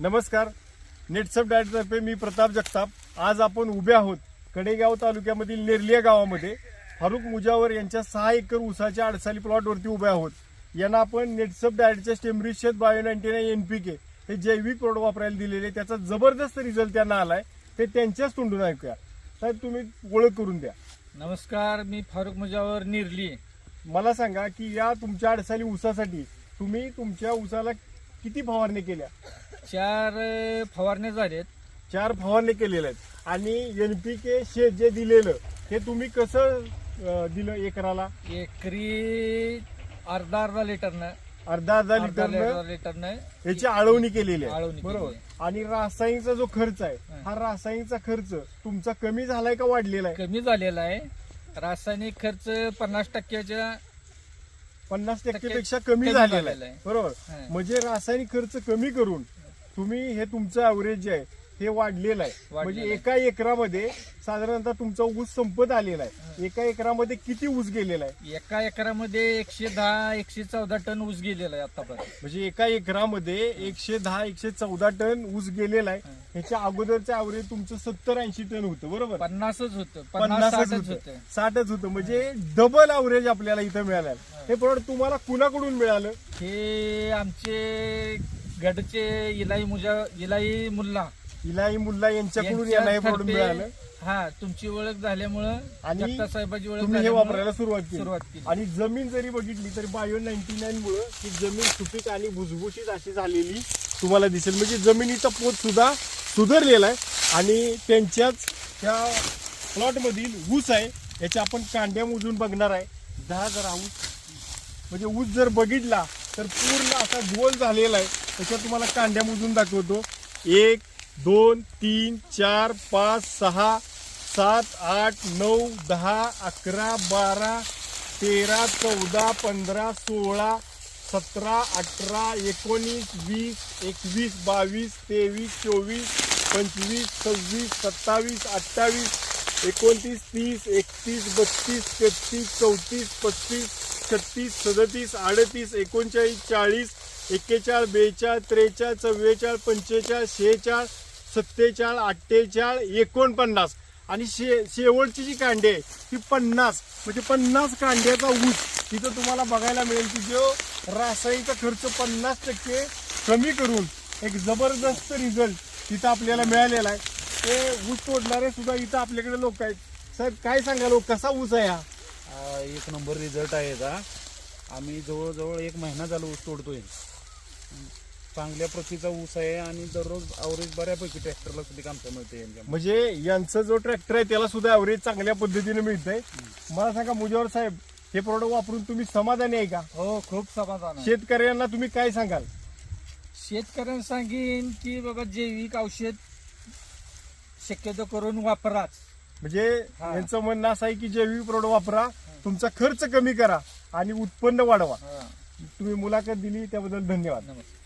नमस्कार. नेटसप डायटतर्फे मी प्रताप जगताप. आज आपण उभे आहोत कडेगाव तालुक्यामधील नेरलिया गावामध्ये. फारुख मुजावर यांच्या सहा एकर ऊसाच्या अडसाली प्लॉटवरती उभे आहोत. यांना आपण नेटसप डायटच्या स्टेमरिशत bio ninety nine N P K हे जैविक प्रोडक्ट वापरायला दिलेले. त्याचा जबरदस्त रिझल्ट त्यांना आलाय. ते त्यांच्याच तोंडून ऐकूया. साहेब तुम्ही ओळख करून द्या. नमस्कार मी फारुख मुजावर निर्ली. मला सांगा की या तुमच्या अडसाली ऊसासाठी तुम्ही तुमच्या ऊसाला किती फवारणी केल्या? चार अ, फवारण्या झालेत चार फवारणी केलेल्या आहेत. आणि एनपीके शेत जे दिलेलं हे तुम्ही कसं अं, दिलं एकराला? एकरी अर्धा अर्धा लिटरनं. अर्धा अर्धा अर्धा लिटरनं? लिटरनं. याची आळवणी केलेली आहे. आळवणी बरोबर. केलेली आणि रासायनिकचा जो खर्च आहे हं. हा रासायनिकचा खर्च तुमचा कमी झालाय का वाढलेला आहे? कमी झालेला आहे. रासायनिक खर्च पन्नास टक्क्याच्या पन्नास टक्के टक्केपेक्षा कमी कमी झालेला झालेला आहे आहे. बरोबर. हं. म्हणजे रासायनिक खर्च कमी करून तुम्ही हे तुमचं ॲव्हरेज जे आहे हे वाढलेलं आहे. वाढलेलं म्हणजे आहे. एका एकरामध्ये साधारणतः तुमचा ऊस संपत आलेला आहे. एका एकरामध्ये किती ऊस गेलेला आहे? एका एकरामध्ये एकशे दहा एकशे चौदा टन ऊस गेलेला आहे आतापर्यंत. म्हणजे एका एकरामध्ये एकशे दहा एकशे चौदा टन ऊस गेलेला आहे. हं. ह्याच्या अगोदरचं ॲव्हरेज तुमचं सत्तर ऐंशी टन होतं बरोबर? पन्नासच होतं. पन्नास साठच होतं. साठच होतं. म्हणजे डबल ॲव्हरेज आपल्याला इथं मिळालं हे प्रोडक्ट तुम्हाला कुणाकडून मिळालं? हे आमचे गडचे इलाई मुजा इलाई मुल्ला. इलाई मुल्ला यांच्याकडून यांच्या यांना हे प्रोडक्ट तर्फे- मिळालं. हा तुमची ओळख झाल्यामुळं आणि जगताप साहेबाची ओळख तुम्ही हे झाल्यामुळं वापरायला सुरुवात केली. सुरुवात केली. आणि जमीन जरी बघितली तरी बायो नाईन्टी नाईन मुळे ही जमीन सुपीक आणि भुसभुशीत अशी झालेली तुम्हाला दिसेल. म्हणजे जमिनीचा पोत सुद्धा सुधारलेला आहे आणि त्यांच्याच त्या प्लॉट मधील ऊस आहे याच्या आपण कांड्या मोजून बघणार आहे. दहा जरा ऊस म्हणजे ऊस जर बघितला तर पूर्ण असा गोल झालेला आहे. त्याच्यात तुम्हाला कांड्या मोजून दाखवतो. एक दोन तीन चार पाच सहा सात आठ नऊ दहा अकरा बारा तेरा चौदा पंधरा सोळा सतरा अठरा एकोणीस वीस एकवीस बावीस तेवीस चोवीस पंचवीस सव्वीस सत्तावीस अठ्ठावीस एकोणतीस तीस एकतीस बत्तीस तेहतीस चौतीस पस्तीस छत्तीस सदतीस अडतीस एकोणचाळीस चाळीस एक्केचाळ बेचाळ त्रेचाळ चव्वेचाळ पंचेचाळ शेहेचाळ सत्तेचाळ अठ्ठेचाळ एकोणपन्नास. आणि शे शेवटची जी कांडी आहे ती पन्नास. म्हणजे पन्नास कांड्याचा ऊस तिथं तुम्हाला बघायला मिळेल की जो रासायनिकचा खर्च पन्नास टक्के कमी करून एक जबरदस्त रिझल्ट तिथं आपल्याला मिळालेला आहे. ते ऊस तोडणारे सुद्धा इथं आपल्याकडे लोक आहेत. साहेब काय सांगाल लोक कसा ऊस आहे हा? एक नंबर रिझल्ट आहे याचा. आम्ही जवळजवळ एक महिना झाला ऊस तोडतोय. चांगल्या प्रतीचा ऊस आहे आणि दररोज अवरेज बऱ्यापैकी ट्रॅक्टरला सुद्धा कामता मिळते यांच्या म्हणजे यांचं जो ट्रॅक्टर आहे त्याला सुद्धा ॲव्हरेज चांगल्या पद्धतीने मिळतंय. मला सांगा मुजावर साहेब हे प्रोडक्ट वापरून तुम्ही समाधानी आहे का? हो खूप समाधान आहे. शेतकऱ्यांना तुम्ही काय सांगाल? शेतकऱ्यांना सांगेन की बाबा जैविक औषध शक्यतो करून वापराच. म्हणजे हा. यांचं म्हणणं असं आहे की जैविक प्रोडक्ट वापरा तुमचा खर्च कमी करा आणि उत्पन्न वाढवा. तुम्ही मुलाखत दिली त्याबद्दल धन्यवाद. नमस्कार.